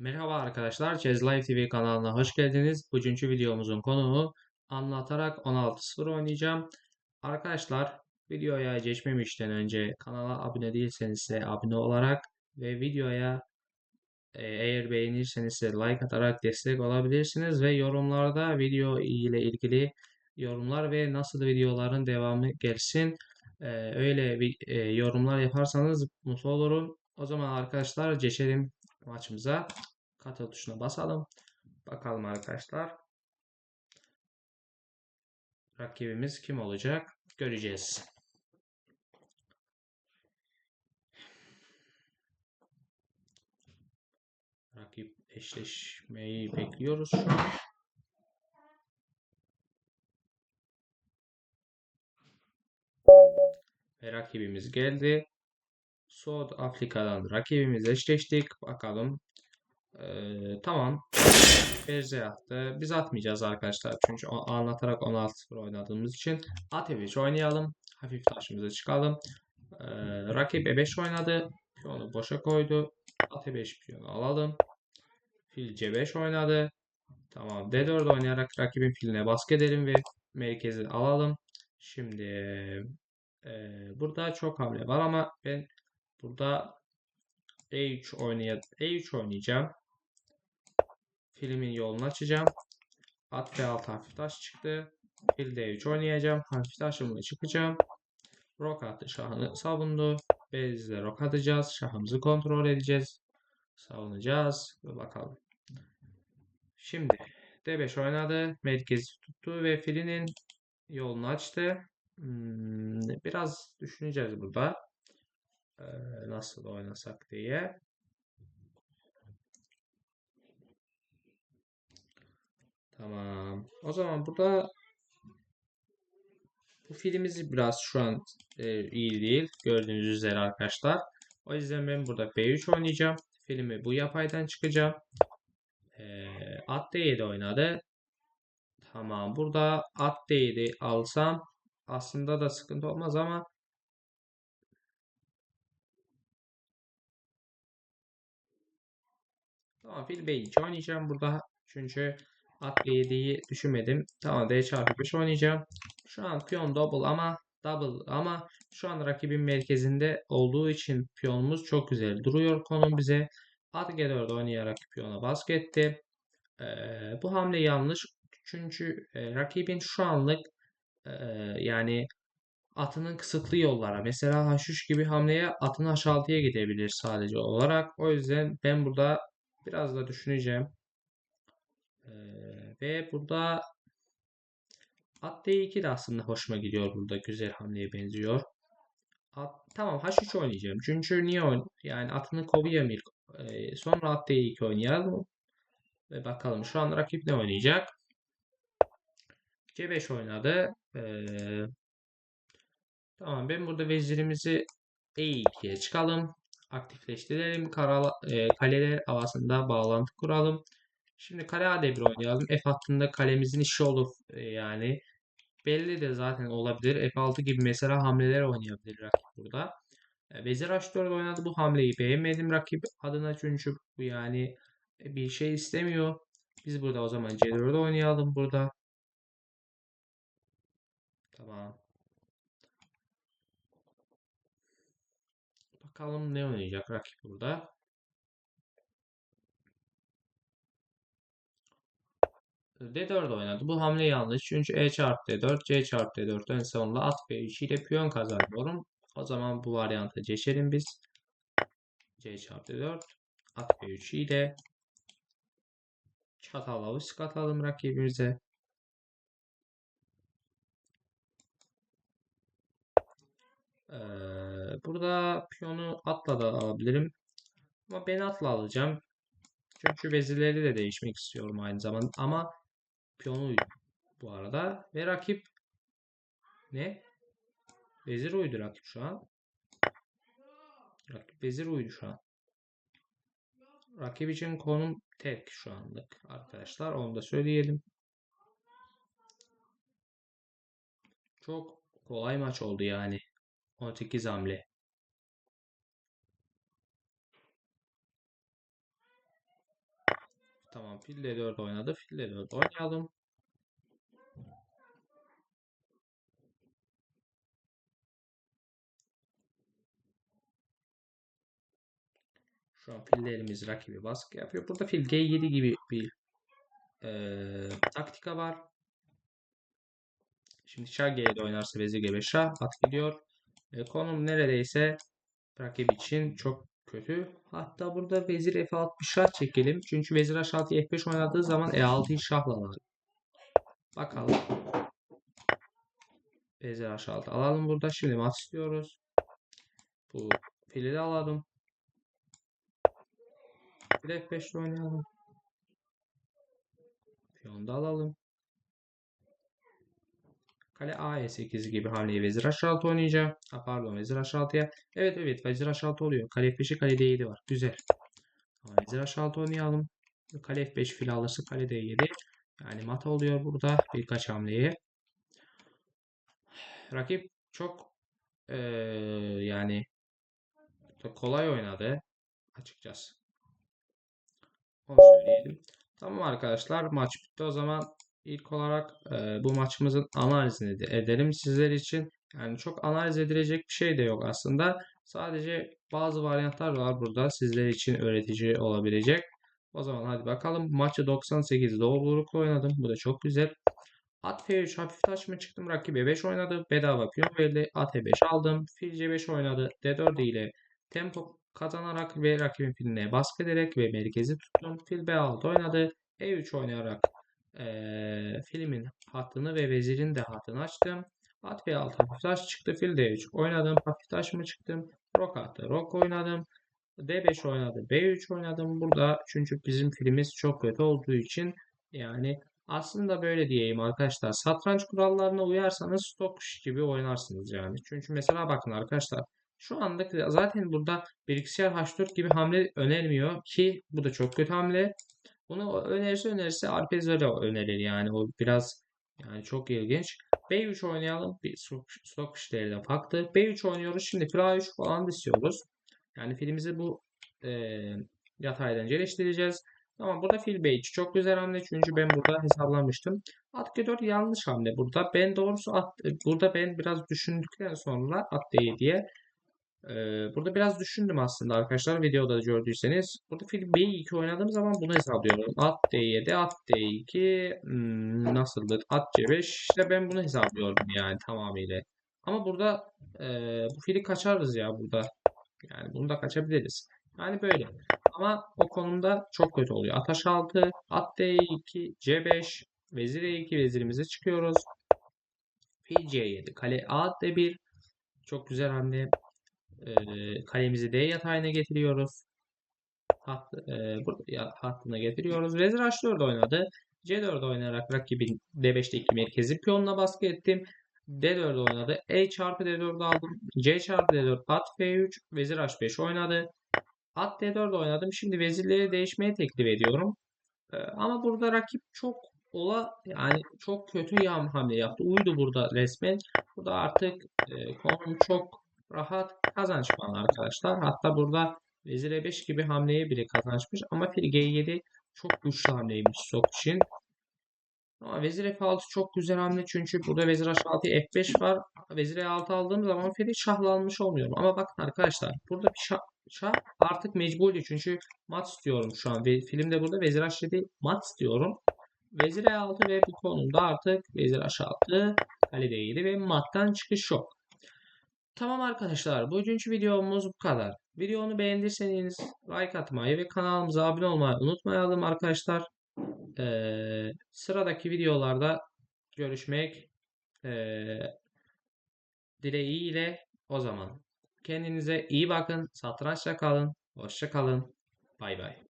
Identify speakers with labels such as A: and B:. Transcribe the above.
A: Merhaba arkadaşlar, Chess Live TV kanalına hoş geldiniz. Bugünkü videomuzun konuğu anlatarak 16-0 oynayacağım. Arkadaşlar, videoya geçmemişten önce kanala abone değilseniz de abone olarak ve videoya e, eğer beğenirseniz de like atarak destek olabilirsiniz ve yorumlarda video ile ilgili yorumlar ve nasıl videoların devamı gelsin e, öyle bir e, yorumlar yaparsanız mutlu olurum. O zaman arkadaşlar geçelim maçımıza. Katıl tuşuna basalım. Bakalım arkadaşlar. Rakibimiz kim olacak? Göreceğiz. Rakip eşleşmeyi bekliyoruz şu an. Ve rakibimiz geldi. South Afrika'dan rakibimiz eşleştik. Bakalım. Ee, tamam. Berze attı. Biz atmayacağız arkadaşlar. Çünkü anlatarak 16-0 oynadığımız için. At E5 oynayalım. Hafif taşımıza çıkalım. Ee, rakip E5 oynadı. Piyonu boşa koydu. At E5 piyonu alalım. Fil C5 oynadı. Tamam. D4 oynayarak rakibin filine baskı edelim ve merkezi alalım. Şimdi e, burada çok hamle var ama ben burada E3 oynaya E3 oynayacağım. Filmin yolunu açacağım. At F6 hafif taş çıktı. Fil D3 oynayacağım. Hafif taşımla çıkacağım. Rok attı şahını savundu. Bezle rok atacağız. Şahımızı kontrol edeceğiz. Savunacağız. Ve bakalım. Şimdi D5 oynadı. Merkezi tuttu ve filinin yolunu açtı. Hmm, biraz düşüneceğiz burada. Ee, nasıl oynasak diye. Tamam. O zaman burada bu filimizi biraz şu an e, iyi değil. Gördüğünüz üzere arkadaşlar. O yüzden ben burada B3 oynayacağım. Filmi bu yapaydan çıkacağım. E, at D7 oynadı. Tamam. Burada at D7 alsam aslında da sıkıntı olmaz ama Tamam fil B2 oynayacağım burada. Çünkü at B7'yi düşünmedim. Tamam D çarpı 5 oynayacağım. Şu an piyon double ama double ama şu an rakibin merkezinde olduğu için piyonumuz çok güzel duruyor. Konum bize at G4 oynayarak piyona baskı etti. Ee, bu hamle yanlış. Çünkü e, rakibin şu anlık e, yani atının kısıtlı yollara mesela H3 gibi hamleye atın H6'ya gidebilir sadece olarak. O yüzden ben burada biraz da düşüneceğim. Ee, ve burada at D2 de aslında hoşuma gidiyor burada. Güzel hamleye benziyor. At, tamam H3 oynayacağım. Çünkü niye oyn yani atını kovuyorum ilk. Ee, sonra at D2 oynayalım. Ve bakalım şu an rakip ne oynayacak? C5 oynadı. Ee, tamam ben burada vezirimizi E2'ye çıkalım. Aktifleştirelim. E, kaleler arasında bağlantı kuralım. Şimdi kale A1 oynayalım. F hattında kalemizin işi olur. E, yani belli de zaten olabilir. F6 gibi mesela hamleler oynayabilir rakip burada. E, Vezir H4 oynadı. Bu hamleyi beğenmedim rakip adına çünkü bu yani bir şey istemiyor. Biz burada o zaman C4'de oynayalım burada. Tamam. Bakalım ne oynayacak rakip burada. D4 oynadı. Bu hamle yanlış. Çünkü E çarpı D4, C çarpı D4 ön sonunda at B3 ile piyon kazanıyorum. O zaman bu varyanta geçelim biz. C çarpı D4, at B3 ile çatal avuç katalım rakibimize. Ee, burada piyonu atla da alabilirim. Ama ben atla alacağım. Çünkü vezirleri de değişmek istiyorum aynı zamanda. Ama piyonu bu arada. Ve rakip ne? Vezir uydu rakip şu an. Rakip vezir uydu şu an. Rakip için konum tek şu anlık arkadaşlar. Onu da söyleyelim. Çok kolay maç oldu yani. 18 hamle. Tamam fil D4 oynadı. Fil D4 oynayalım. Şu an fillerimiz rakibi baskı yapıyor. Burada fil G7 gibi bir eee, taktika var. Şimdi şah G7 oynarsa vezir G5 şah at gidiyor. E, konum neredeyse rakip için çok kötü. Hatta burada vezir F6 bir şah çekelim. Çünkü vezir H6 F5 oynadığı zaman E6'yı şahla alalım. Bakalım. Vezir H6 alalım burada. Şimdi mat istiyoruz. Bu fili de alalım. Bir de F5 ile oynayalım. Piyon da alalım. Kale A8 gibi hamleyi vezir H6 oynayacağım. Ha, pardon vezir H6'ya. Evet evet vezir H6 oluyor. Kale F5'i kale D7 var. Güzel. Ama vezir H6 oynayalım. Kale F5 fil alırsa kale D7. Yani mata oluyor burada birkaç hamleye. Rakip çok eee, yani kolay oynadı açıkçası. Onu söyleyelim. Tamam arkadaşlar maç bitti. O zaman ilk olarak e, bu maçımızın analizini de edelim sizler için. Yani çok analiz edilecek bir şey de yok aslında. Sadece bazı varyantlar var burada sizler için öğretici olabilecek. O zaman hadi bakalım. Maçı 98 doğrulukla oynadım. Bu da çok güzel. At F3 hafif mı çıktım. Rakibe 5 oynadı. Bedava piyon verdi. At E5 aldım. Fil C5 oynadı. D4 ile tempo kazanarak ve rakibin filine baskı ederek ve merkezi tuttum. Fil B6 oynadı. E3 oynayarak eee, filimin hattını ve vezirin de hattını açtım. At B6 hafif taş çıktı. Fil D3 oynadım. Hafif taş mı çıktım? Rok attı. Rok oynadım. D5 oynadı. B3 oynadım. Burada çünkü bizim filimiz çok kötü olduğu için yani aslında böyle diyeyim arkadaşlar. Satranç kurallarına uyarsanız stok gibi oynarsınız yani. Çünkü mesela bakın arkadaşlar. Şu anda zaten burada bilgisayar H4 gibi hamle önermiyor ki bu da çok kötü hamle. Bunu önerirse önerirse öyle önerir yani o biraz yani çok ilginç. B3 oynayalım. Bir stok, işleri de farklı. B3 oynuyoruz. Şimdi fil A3 falan istiyoruz. Yani filimizi bu e, yataydan geliştireceğiz. Tamam burada fil B2 çok güzel hamle çünkü ben burada hesaplamıştım. At G4 yanlış hamle burada. Ben doğrusu at, burada ben biraz düşündükten sonra at D7'ye ee, burada biraz düşündüm aslında arkadaşlar videoda gördüyseniz. Burada fil B2 oynadığım zaman bunu hesaplıyorum. At D7, at D2 hmm, nasıldır? At C5 işte ben bunu hesaplıyordum yani tamamıyla. Ama burada e, bu fili kaçarız ya burada. Yani bunu da kaçabiliriz. Yani böyle. Ama o konumda çok kötü oluyor. At H6, at D2, C5, vezir E2 vezirimize çıkıyoruz. Fil C7, kale A D1. Çok güzel hamle. Kalemizi D yatağına getiriyoruz. Hat, e, burada hattına getiriyoruz. Vezir H4 oynadı. C4 oynayarak rakibin D5'teki merkezi piyonla baskı ettim. D4 oynadı. E çarpı D4 aldım. C çarpı D4 at F3. Vezir H5 oynadı. At D4 oynadım. Şimdi vezirleri değişmeye teklif ediyorum. Ee, ama burada rakip çok ola yani çok kötü yan hamle yaptı. Uydu burada resmen. Burada artık e, konum çok rahat kazanç puanı arkadaşlar. Hatta burada vezir e5 gibi hamleyi bile kazançmış. Ama fil g7 çok güçlü hamleymiş Sok için. Ama vezir f6 çok güzel hamle çünkü burada vezir h6 f5 var. Vezir e6 aldığım zaman fili şahlanmış olmuyorum. Ama bakın arkadaşlar burada bir şah, şah artık mecburi çünkü mat istiyorum şu an. Filmde burada vezir h7 mat istiyorum. Vezir e6 ve bu konumda artık vezir h6 kale d7 ve mattan çıkış yok. Tamam arkadaşlar bugünkü videomuz bu kadar. Videonu beğendiyseniz like atmayı ve kanalımıza abone olmayı unutmayalım arkadaşlar. Ee, sıradaki videolarda görüşmek ee, dileğiyle o zaman. Kendinize iyi bakın. Satrançla kalın. Hoşça kalın. Bay bay.